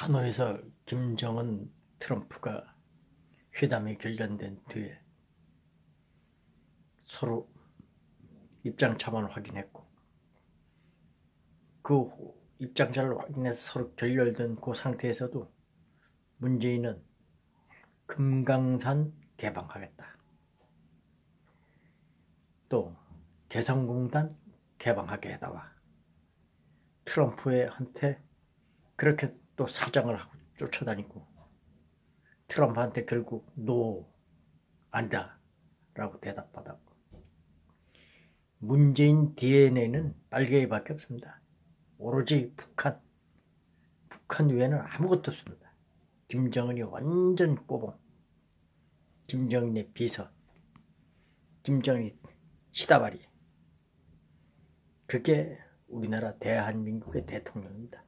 하노이에서 김정은 트럼프가 회담이 결렬된 뒤에 서로 입장차만 확인했고 그 입장차를 확인해서 서로 결렬된 그 상태에서도 문재인은 금강산 개방하겠다. 또 개성공단 개방하게 해다와 트럼프한테 그렇게 또 사장을 하고 쫓아다니고 트럼프한테 결국 노 안다 라고 대답받았고 문재인 DNA는 빨개이밖에 없습니다. 오로지 북한 북한 외에는 아무것도 없습니다. 김정은이 완전 꼬봉 김정은의 비서 김정은이 시다바리 그게 우리나라 대한민국의 대통령입니다.